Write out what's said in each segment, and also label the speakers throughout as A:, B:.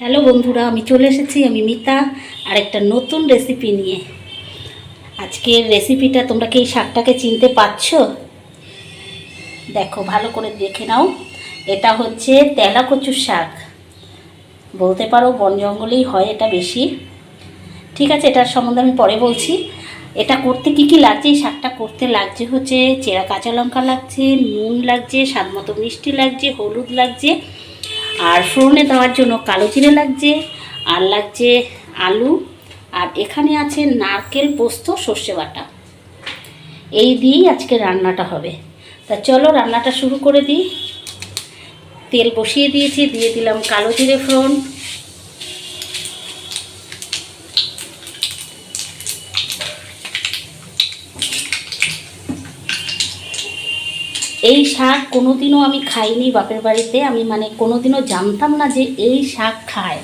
A: Hello বন্ধুরা, আমি চলে এসেছি, আমি মিতা আর একটা নতুন রেসিপি নিয়ে। আজকের রেসিপিটা তোমরা কি এই শাকটাকে চিনতে পারছ? দেখো, ভালো করে দেখে নাও। এটা হচ্ছে তেলা কচুর শাক। বলতে পারো, বন জঙ্গলেই হয় এটা বেশি। ঠিক আছে, এটার সম্বন্ধে আমি পরে বলছি। এটা করতে কি কি লাগছে? এই শাকটা করতে লাগছে হচ্ছে চেরা কাঁচা লঙ্কা লাগছে, নুন লাগছে, স্বাদ মতো মিষ্টি লাগছে, হলুদ লাগছে আর ফোড়নে দেওয়ার জন্য কালো জিরে লাগছে, আর লাগছে আলু, আর এখানে আছে নারকেল পোস্ত, সর্ষে বাটা। এই দিয়েই আজকে রান্নাটা হবে। তা চলো রান্নাটা শুরু করে দিই। তেল বসিয়ে দিয়েছি, দিয়ে দিলাম কালো জিরে ফোড়ন এই শাক কোনোদিনও আমি খাইনি বাপের বাড়িতে। আমি মানে কোনোদিনও জানতাম না যে এই শাক খায়।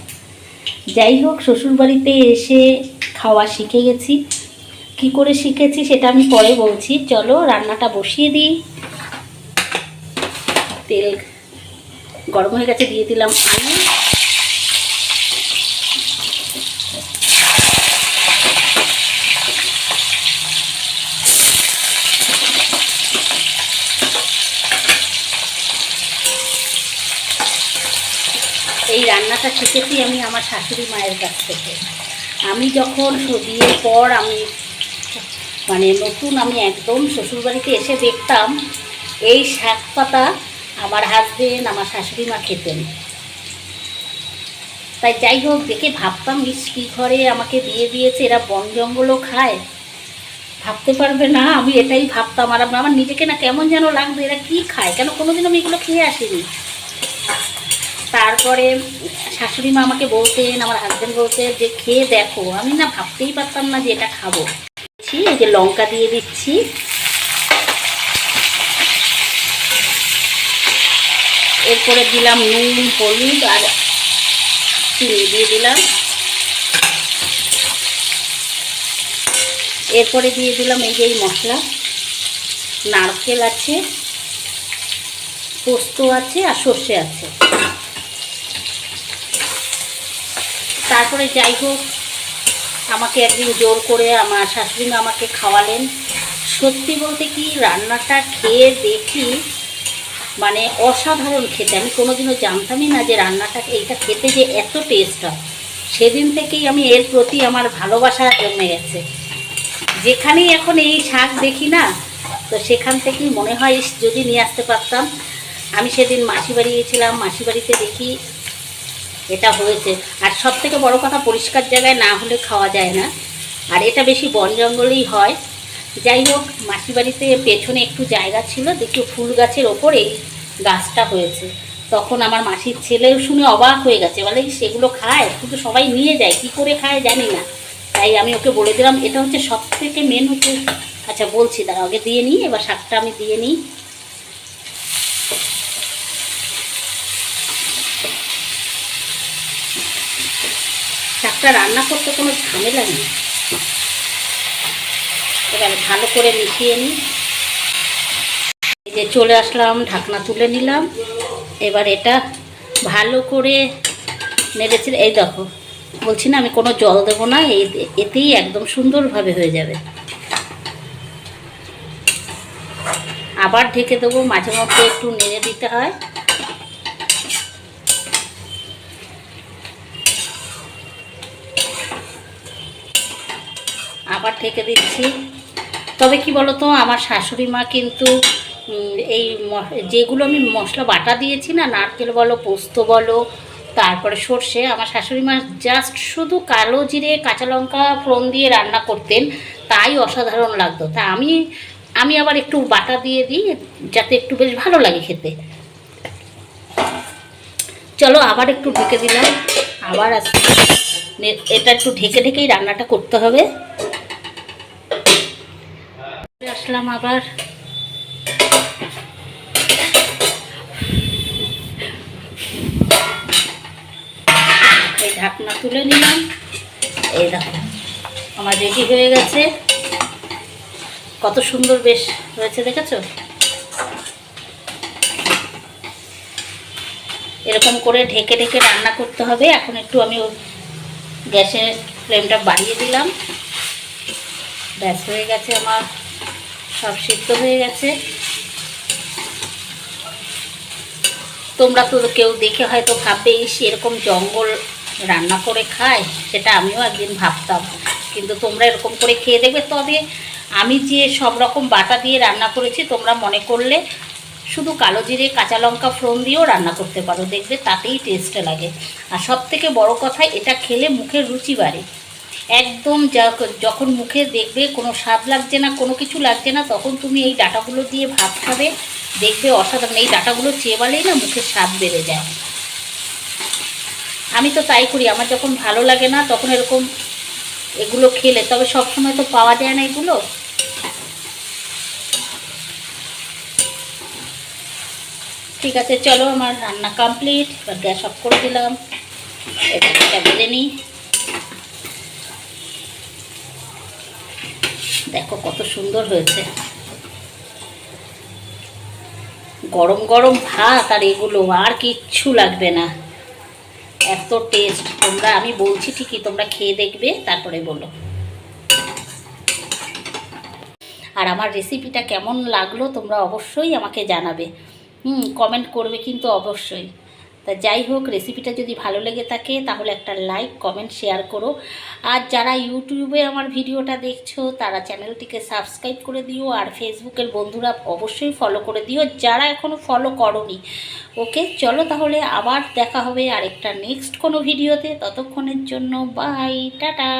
A: যাই হোক শ্বশুরবাড়িতে এসে খাওয়া শিখে গেছি। কি করে শিখেছি সেটা আমি পরে বলছি। চলো, রান্নাটা বসিয়ে দিই। তেল গরম হয়ে গেছে, দিয়ে দিলাম আলু এই রান্নাটা শিখেছি আমি আমার শাশুড়ি মায়ের কাছ থেকে। আমি যখন বিয়ের পর আমি মানে নতুন আমি একদম শ্বশুরবাড়িতে এসে দেখতাম, এই শাক পাতা আমার হাজবেন্ড আমার শাশুড়ি মা খেতেন। তাই যাই হোক, দেখে ভাবতাম, ইস, কী ঘরে আমাকে দিয়ে দিয়েছে, এরা বন জঙ্গলও খায়। ভাবতে পারবে না, আমি এটাই ভাবতাম। আর আমার নিজেকে না কেমন যেন লাগবে, এরা কী খায়? কেন কোনোদিন আমি এগুলো খেয়ে আসিনি। তারপরে শাশুড়ি মা আমাকে বলতেন, আমার হাজব্যান্ড বলতে যে, খেয়ে দেখো। আমি না ভাবতেই পারতাম না যে এটা খাব। এই যে লঙ্কা দিয়ে দিচ্ছি। এরপরে দিলাম নুন, হলুদ আর চিনি দিয়ে দিলাম। এরপরে দিয়ে দিলাম এই যে এই মশলা। নারকেল আছে, পোস্ত আছে আর সর্ষে আছে। তারপরে যাই হোক, আমাকে একদিন জোর করে আমার শাশুড়ি মা আমাকে খাওয়ালেন। সত্যি বলতে কি, রান্নাটা খেয়ে দেখি মানে অসাধারণ খেতে। আমি কোনোদিনও জানতামই না যে রান্নাটা, এইটা খেতে যে এত টেস্ট হয়। সেদিন থেকেই আমি এর প্রতি আমার ভালোবাসা জমে গেছে। যেখানেই এখন এই শাক দেখি না, তো সেখান থেকেই মনে হয় যদি নিয়ে আসতে পারতাম। আমি সেদিন মাসি বাড়ি গিয়েছিলাম মাসি বাড়িতে দেখি এটা হয়েছে। আর সব থেকে বড় কথা, পরিষ্কার জায়গায় না হলে খাওয়া যায় না। আর এটা বেশি বন জঙ্গলেই হয়। যাই হোক, মাসি বাড়িতে পেছনে একটু জায়গা ছিল, দেখি ফুল গাছের ওপর এই গাছটা হয়েছে। তখন আমার মাসির ছেলেও শুনে অবাক হয়ে গেছে, বলে সেগুলো খায় কিন্তু সবাই নিয়ে যায়, কি করে খায় জানি না। তাই আমি ওকে বলে দিলাম, এটা হচ্ছে সব থেকে মেন হচ্ছে আচ্ছা বলছি দাঁড়া আগে দিয়ে নিই, এবার শাকটা আমি দিয়ে নিই। শাকটা রান্না করতে কোনো ঝামেলা নেই। এবারে ভালো করে মিশিয়ে নিই। এই যে চলে আসলাম, ঢাকনা তুলে নিলাম। এবার এটা ভালো করে নেড়েছে এই দেখো, বলছি না আমি কোনো জল দেবো না, এই এতেই একদম সুন্দরভাবে হয়ে যাবে। আবার ঢেকে দেবো, মাঝে মধ্যে একটু নেড়ে দিতে হয়। আবার ঢেকে দিচ্ছি। তবে কি বলতো, আমার শাশুড়ি মা কিন্তু এই যেগুলো আমি মশলা বাটা দিয়েছি না, নারকেল বলো, পোস্ত বলো, তারপরে সর্ষে, আমার শাশুড়ি মা জাস্ট শুধু কালো জিরে, কাঁচা লঙ্কা ফোড়ন দিয়ে রান্না করতেন, তাই অসাধারণ লাগতো। তা আমি আমি আবার একটু বাটা দিয়ে দিই, যাতে একটু বেশ ভালো লাগে খেতে। চলো আবার একটু ঢেকে দিলাম। আবার এটা একটু ঢেকে ঢেকেই রান্নাটা করতে হবে। আসলাম আবার। এই ঢাকনা তুলে নিলাম। এই দেখো, আমার রেডি হয়ে গেছে। কত সুন্দর বেশ হয়েছে, দেখেছ? এরকম করে ঢেকে ঢেকে রান্না করতে হবে। এখন একটু আমি গ্যাসের ফ্লেমটা বাড়িয়ে দিলাম। ব্যাস, হয়ে গেছে আমার সব সিদ্ধ হয়ে গেছে। তোমরা তো কেউ দেখে হয়তো ভাববে, ইস, এরকম জঙ্গল রান্না করে খায়? সেটা আমিও একদিন ভাবতাম। কিন্তু তোমরা এরকম করে খেয়ে দেখবে। তবে আমি যে সব রকম বাটা দিয়ে রান্না করেছি, তোমরা মনে করলে শুধু কালো জিরে, কাঁচা লঙ্কা, ফোড়ন দিয়েও রান্না করতে পারো। দেখবে তাতেই টেস্ট লাগে। আর সব থেকে বড় কথা, এটা খেলে মুখের রুচি বাড়ে। একদম যখ- যখন মুখে দেখবে কোনো স্বাদ লাগছে না, কোনো কিছু লাগছে না, তখন তুমি এই ডাটাগুলো দিয়ে ভাত খাবে, দেখবে অসাধারণ। এই ডাটাগুলো চেবালেই না মুখের স্বাদ বেড়ে যায়। আমি তো তাই করি, আমার যখন ভালো লাগে না, তখন এরকম এগুলো খেলে। তবে সবসময় তো পাওয়া যায় না এগুলো। ঠিক আছে, চলো আমার রান্না কমপ্লিট গ্যাস অফ করে দিলাম। এটা বেলে নিই। দেখো কত সুন্দর হয়েছে। গরম গরম ভাত আর এগুলো, আর কিচ্ছু লাগবে না। এত টেস্ট তোমরা, আমি বলছি ঠিকই, তোমরা খেয়ে দেখবে, তারপরে বলো। আর আমার রেসিপিটা কেমন লাগল তোমরা অবশ্যই আমাকে জানাবে। হুম কমেন্ট করবে কিন্তু অবশ্যই। তা যাই হোক রেসিপিটা যদি ভালো লেগে থাকে, তাহলে একটা লাইক কমেন্ট শেয়ার করো। আর যারা ইউটিউবে আমার ভিডিওটা দেখছ, তারা চ্যানেলটিকে সাবস্ক্রাইব করে দিও, আর ফেসবুকের বন্ধুরা অবশ্যই ফলো করে দিও, যারা এখনও ফলো করনি। ওকে চলো তাহলে আবার দেখা হবে আরেকটা নেক্সট কোনো ভিডিওতে ততক্ষণের জন্য বাই টাটা!